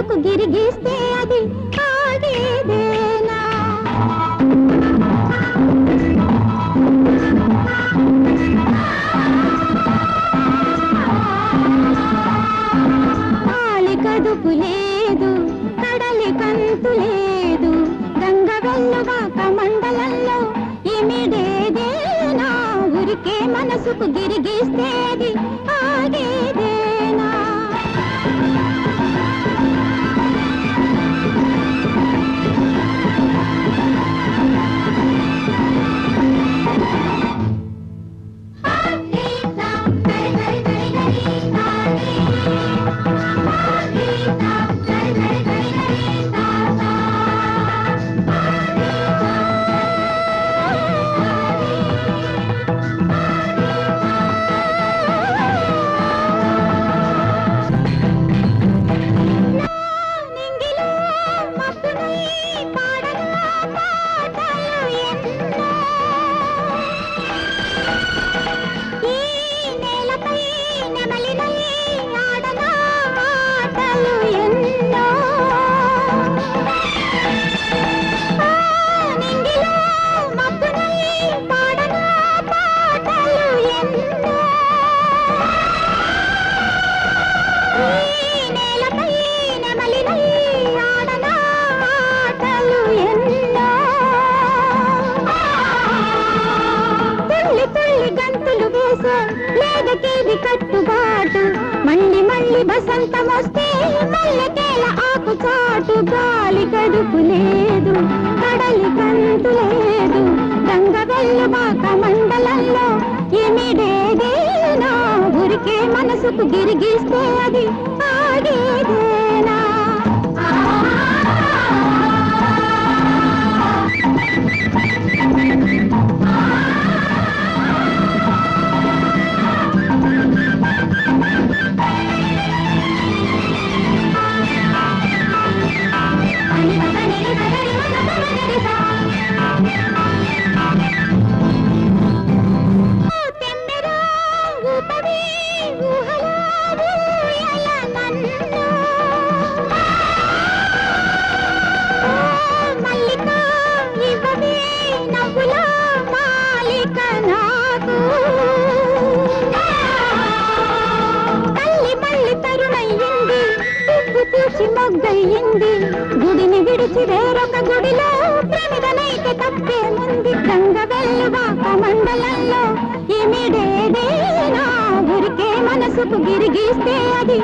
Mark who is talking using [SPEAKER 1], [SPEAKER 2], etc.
[SPEAKER 1] మనసుకు గిరిగిస్తే అది ఆగేదేనా కాలి లేదు కడలి కంతు లేదు గంగ వెళ్ళవాక మండలంలో ఇమిడేదేనా ఊరికే మనసుకు గిరిగిస్తేది ఆగేది Thank you. కట్టుబాటు. మళ్ళీ మళ్ళీ బసంతం వస్తే మల్లెకేల ఆకు చాటు. గాలి కడుపు లేదు కడలి కంతు లేదు. గంగ వెళ్ళబాక మండలంలో ఎమిడేదేనా ఊరికే మనసుకు గిరిగిస్తే అది ఆగేదేనా పువ్వు మొగ్గయింది గుడిని విడిచి వేరొక గుడిలో ప్రమిదనైతే తప్పేముంది గంగ వెళ్ళువాక మండలంలో. ఇమిడేదేనా గురికే మనసుకు గిరిగిస్తే అది